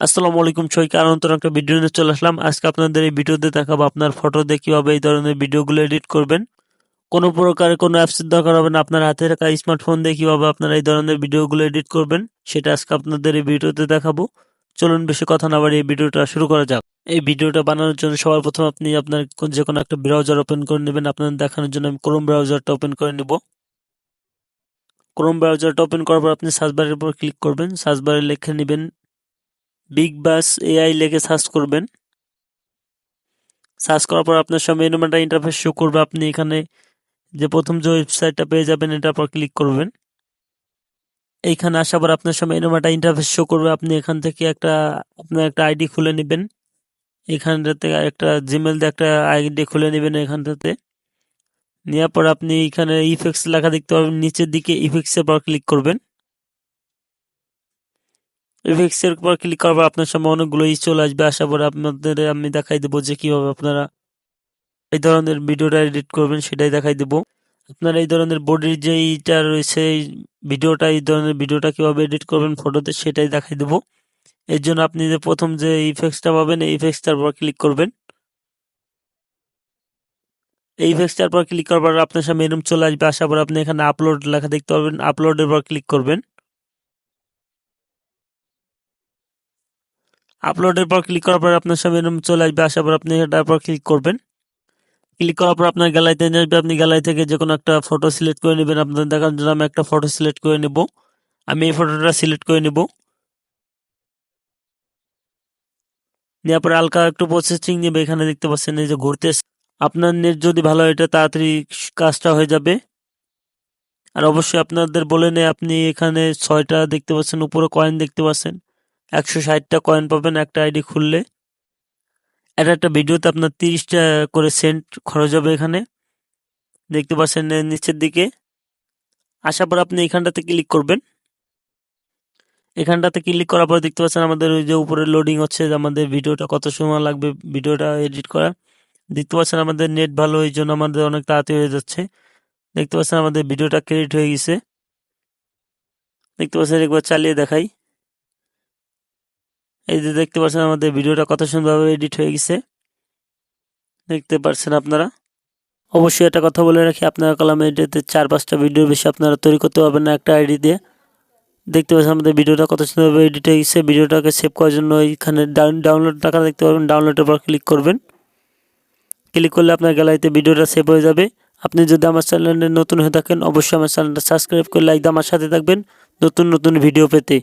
আসসালামু আলাইকুম, সবাইকে আর একটা ভিডিও নিয়ে চলে আসলাম। আজকে আপনাদের এই ভিডিওতে দেখাবো আপনার ফটো দিয়ে কীভাবে এই ধরনের ভিডিওগুলো এডিট করবেন। কোনো প্রকার কোনো অ্যাপসের দরকার হবে না, আপনার হাতে রাখা স্মার্টফোন দিয়ে কীভাবে আপনারা এই ধরনের ভিডিওগুলো এডিট করবেন, সেটা আজকে আপনাদের এই ভিডিওতে দেখাবো। চলুন বেশি কথা না বাড়িয়ে এই ভিডিওটা শুরু করা যাক। এই ভিডিওটা বানানোর জন্য সবার প্রথম আপনি আপনার যে কোনো একটা ব্রাউজার ওপেন করে নেবেন। আপনাদের দেখানোর জন্য আমি ক্রোম ব্রাউজারটা ওপেন করে নেব। ক্রোম ব্রাউজারটা ওপেন করার পর আপনি সার্চ বারের উপর ক্লিক করবেন। সার্চ বারে লিখে নেবেন বিগ বাস এআই লেগে সার্চ করবেন। সার্চ করার পর আপনার সামনে এনোমেটা ইন্টারফেস শো করবে। আপনি এখানে যে প্রথম যে ওয়েবসাইটটা পেয়ে যাবেন, এটার পর ক্লিক করবেন। এইখানে আসার পর আপনার সামনে এনোমেটা ইন্টারফেস শো করবে। আপনি এখান থেকে একটা, আপনার একটা আইডি খুলে নেবেন। এখানটাতে একটা জিমেল দিয়ে একটা আইডি খুলে নেবেন এখানটাতে নেওয়ার পর আপনি এখানে ইফেক্টস লেখা দেখতে পাবেন। নিচের দিকে ইফেক্টসের পর ক্লিক করবেন। ইফেক্টসের পর ক্লিক করার পর আপনার সামনে অনেকগুলো ই চলে আসবে। আসার পর আপনাদের আমি দেখাই দেবো যে কীভাবে আপনারা এই ধরনের ভিডিওটা এডিট করবেন, সেটাই দেখাই দেবো। আপনারা এই ধরনের বডির যে ইটা রয়েছে, এই ভিডিওটা, এই ধরনের ভিডিওটা কীভাবে এডিট করবেন ফটোতে সেটাই দেখাই দেবো। এর জন্য আপনি যে প্রথম যে ইফেক্টসটা পাবেন, এই ইফেক্টসটার পর ক্লিক করবেন। এই ইফেক্টসটার পর ক্লিক করার পর আপনার সামনে এরকম চলে আসবে। আসার পর আপনি এখানে আপলোড লেখা দেখতে পাবেন আপলোডের পর ক্লিক করবেন। আপলোডের পর ক্লিক করার পর আপনার সামনে এরকম চলে আসবে আসার পর আপনি এটার পর ক্লিক করবেন। ক্লিক করার পর আপনার গ্যালারিতে নিয়ে আসবে, আপনি গ্যালারি থেকে যে কোনো একটা ফটো সিলেক্ট করে নেবেন। আপনাদের দেখার জন্য আমি একটা ফটো সিলেক্ট করে নেব। আমি এই ফটোটা সিলেক্ট করে নেব। নেওয়ার পরে হালকা একটু প্রসেসিং নেবে, এখানে দেখতে পাচ্ছেন এই যে ঘুরতে আপনার নেট যদি ভালো হয়, এটা তাড়াতাড়ি কাজটা হয়ে যাবে। আর অবশ্যই আপনাদের বলে নেই, আপনি এখানে ছয়টা দেখতে পাচ্ছেন, উপরে কয়েন দেখতে পাচ্ছেন। একশো ষাটটা কয়েন পাবেন, একটা আইডি খুললে। এটা একটা ভিডিওতে আপনার তিরিশটা করে সেন্ট খরচ হবে এখানে। দেখতে পাচ্ছেন নিচের দিকে। আসার পর আপনি এখানটাতে ক্লিক করবেন। এখানটাতে ক্লিক করার পর দেখতে পাচ্ছেন আমাদের ওই যে উপরে লোডিং হচ্ছে আমাদের ভিডিওটা কত সময় লাগবে ভিডিওটা এডিট করা। দেখতে পাচ্ছেন আমাদের নেট ভালো, এই জন্য আমাদের অনেক তাড়াতাড়ি হয়ে যাচ্ছে। দেখতে পাচ্ছেন আমাদের ভিডিওটা ক্রেডিট হয়ে গেছে। দেখতে পাচ্ছেন, একবার চালিয়ে দেখাই। এই যে দেখতে পাচ্ছেন আমাদের ভিডিওটা কত সুন্দরভাবে এডিট হয়ে গেছে। দেখতে পাচ্ছেন আপনারা? অবশ্যই একটা কথা বলে রাখি, আপনারা কলামে এডিতে চার পাঁচটা ভিডিও বেশি আপনারা তৈরি করতে পারবেন না একটা আইডি দিয়ে। দেখতে পাচ্ছেন আমাদের ভিডিওটা কত সুন্দরভাবে এডিট হয়ে গেছে, ভিডিওটাকে সেভ করার জন্য এইখানে ডাউনলোড টাকা দেখতে পারবেন, ডাউনলোডের পর ক্লিক করবেন। ক্লিক করলে আপনার গ্যালারিতে ভিডিওটা সেভ হয়ে যাবে। আপনি যদি আমার চ্যানেলে নতুন হয়ে থাকেন, অবশ্যই আমার চ্যানেলটা সাবস্ক্রাইব করে লাইক দিয়ে আমার সাথে থাকবেন। নতুন নতুন ভিডিও পেতে।